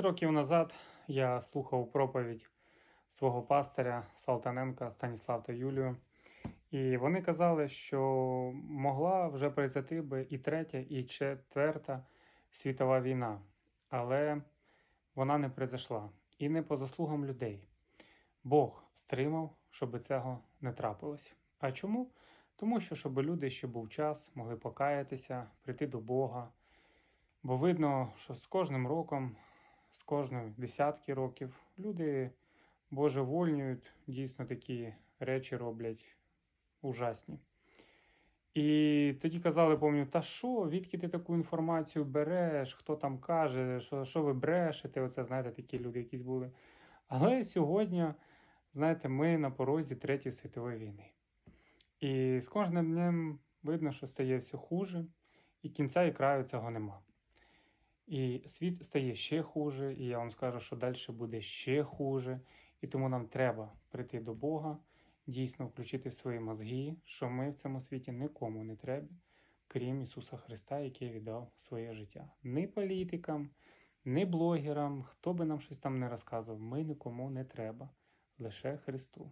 Років назад я слухав проповідь свого пастиря Салтаненка Станіслав та Юлію, і вони казали, що могла вже прийти би і третя, і четверта світова війна, але вона не прийшла. І не по заслугам людей. Бог стримав, щоб цього не трапилось. А чому? Тому що, щоб люди ще був час, могли покаятися, прийти до Бога. Бо видно, що з кожним роком, з кожним десятки років люди божевольнюють, дійсно такі речі роблять ужасні. І тоді казали, пам'ятаю, та що, відки ти таку інформацію береш, хто там каже, що, що ви брешете? Оце, знаєте, такі люди якісь були. Але сьогодні, знаєте, ми на порозі Третьої світової війни. І з кожним днем видно, що стає все хуже, і кінця і краю цього нема. І світ стає ще хуже, і я вам скажу, що далі буде ще хуже. І тому нам треба прийти до Бога, дійсно включити свої мозги, що ми в цьому світі нікому не треба, крім Ісуса Христа, який віддав своє життя. Ні політикам, ні блогерам, хто би нам щось там не розказував, ми нікому не треба, лише Христу.